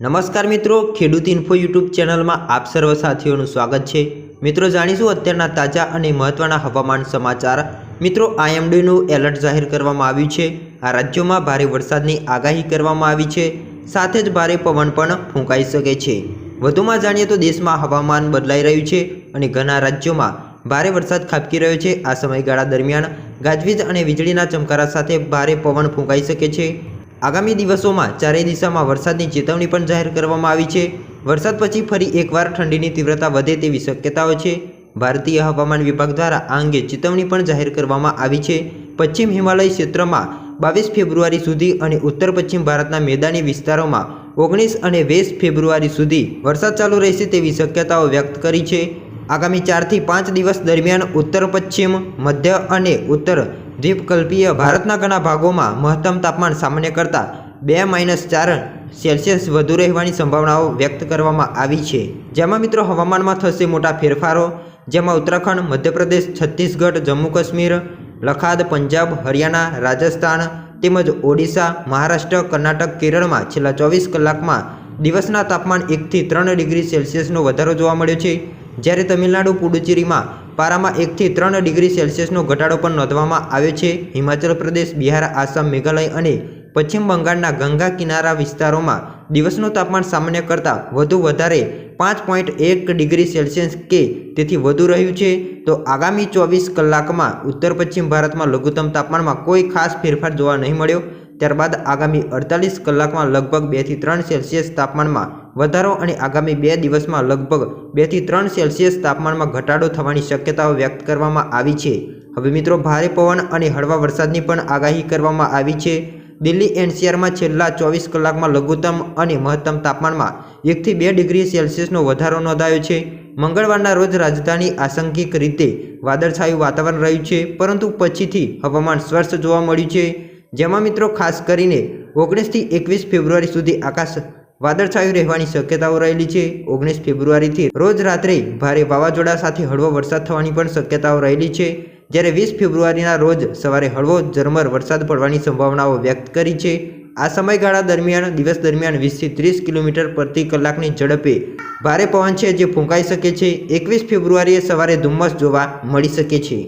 નમસ્કાર મિત્રો, ખેડૂત ઇન્ફો યુટ્યુબ ચેનલમાં આપ સર્વ સાથીઓનું સ્વાગત છે. મિત્રો, જાણીશું અત્યારના તાજા અને મહત્ત્વના હવામાન સમાચાર. મિત્રો, આઈએમડીનું એલર્ટ જાહેર કરવામાં આવ્યું છે. આ રાજ્યોમાં ભારે વરસાદની આગાહી કરવામાં આવી છે. સાથે જ ભારે પવન પણ ફૂંકાઈ શકે છે. વધુમાં જાણીએ તો દેશમાં હવામાન બદલાઈ રહ્યું છે અને ઘણા રાજ્યોમાં ભારે વરસાદ ખાબકી રહ્યો છે. આ સમયગાળા દરમિયાન ગાજવીજ અને વીજળીના ચમકારા સાથે ભારે પવન ફૂંકાઈ શકે છે. આગામી દિવસોમાં ચારેય દિશામાં વરસાદની ચેતવણી પણ જાહેર કરવામાં આવી છે. વરસાદ પછી ફરી એકવાર ઠંડીની તીવ્રતા વધે તેવી શક્યતાઓ છે. ભારતીય હવામાન વિભાગ દ્વારા આ અંગે ચેતવણી પણ જાહેર કરવામાં આવી છે. પશ્ચિમ હિમાલય ક્ષેત્રમાં બાવીસ ફેબ્રુઆરી સુધી અને ઉત્તર પશ્ચિમ ભારતના મેદાની વિસ્તારોમાં ઓગણીસ અને વીસ ફેબ્રુઆરી સુધી વરસાદ ચાલુ રહેશે તેવી શક્યતાઓ વ્યક્ત કરી છે. આગામી ચારથી પાંચ દિવસ દરમિયાન ઉત્તર પશ્ચિમ, મધ્ય અને ઉત્તર દ્વીપકલ્પીય ભારતના ઘણા ભાગોમાં મહત્તમ તાપમાન સામાન્ય કરતાં બે માઇનસ ચાર સેલ્સિયસ વધુ રહેવાની સંભાવનાઓ વ્યક્ત કરવામાં આવી છે. જેમાં મિત્રો હવામાનમાં થશે મોટા ફેરફારો, જેમાં ઉત્તરાખંડ, મધ્યપ્રદેશ, છત્તીસગઢ, જમ્મુ કાશ્મીર, લખાદ, પંજાબ, હરિયાણા, રાજસ્થાન તેમજ ઓડિશા, મહારાષ્ટ્ર, કર્ણાટક, કેરળમાં છેલ્લા ચોવીસ કલાકમાં દિવસના તાપમાન એકથી ત્રણ ડિગ્રી સેલ્સિયસનો વધારો જોવા મળ્યો છે. જ્યારે તમિલનાડુ, પુડુચેરીમાં પારામાં એકથી ત્રણ ડિગ્રી સેલ્સિયસનો ઘટાડો પણ નોંધવામાં આવ્યો છે. હિમાચલ પ્રદેશ, બિહાર, આસામ, મેઘાલય અને પશ્ચિમ બંગાળના ગંગા કિનારા વિસ્તારોમાં દિવસનું તાપમાન સામાન્ય કરતાં વધુ વધારે પાંચ પોઈન્ટ એક ડિગ્રી સેલ્સિયસ કે તેથી વધુ રહ્યું છે. તો આગામી ચોવીસ કલાકમાં ઉત્તર પશ્ચિમ ભારતમાં લઘુત્તમ તાપમાનમાં કોઈ ખાસ ફેરફાર જોવા નહીં મળ્યો. ત્યારબાદ આગામી અડતાલીસ કલાકમાં લગભગ બેથી ત્રણ સેલ્સિયસ તાપમાનમાં વધારો અને આગામી બે દિવસમાં લગભગ બેથી ત્રણ સેલ્સિયસ તાપમાનમાં ઘટાડો થવાની શક્યતાઓ વ્યક્ત કરવામાં આવી છે. હવે મિત્રો, ભારે પવન અને હળવા વરસાદની પણ આગાહી કરવામાં આવી છે. દિલ્હી એનસીઆરમાં છેલ્લા ચોવીસ કલાકમાં લઘુત્તમ અને મહત્તમ તાપમાનમાં એકથી બે ડિગ્રી સેલ્સિયસનો વધારો નોંધાયો છે. મંગળવારના રોજ રાજધાની આશંકિક રીતે વાદળછાયું વાતાવરણ રહ્યું છે, પરંતુ પછીથી હવામાન સ્વસ્થ જોવા મળ્યું છે. જેમાં મિત્રો ખાસ કરીને ઓગણીસથી એકવીસ ફેબ્રુઆરી સુધી આકાશ વાદળછાયું રહેવાની શક્યતાઓ રહેલી છે. ઓગણીસ ફેબ્રુઆરીથી રોજ રાત્રે ભારે વાવાઝોડા સાથે હળવો વરસાદ થવાની પણ શક્યતાઓ રહેલી છે. જ્યારે વીસ ફેબ્રુઆરીના રોજ સવારે હળવો ઝરમર વરસાદ પડવાની સંભાવનાઓ વ્યક્ત કરી છે. આ સમયગાળા દરમિયાન, દિવસ દરમિયાન વીસથી ત્રીસ કિલોમીટર પ્રતિ કલાકની ઝડપે ભારે પવન છે જે ફૂંકાઈ શકે છે. એકવીસ ફેબ્રુઆરીએ સવારે ધુમ્મસ જોવા મળી શકે છે.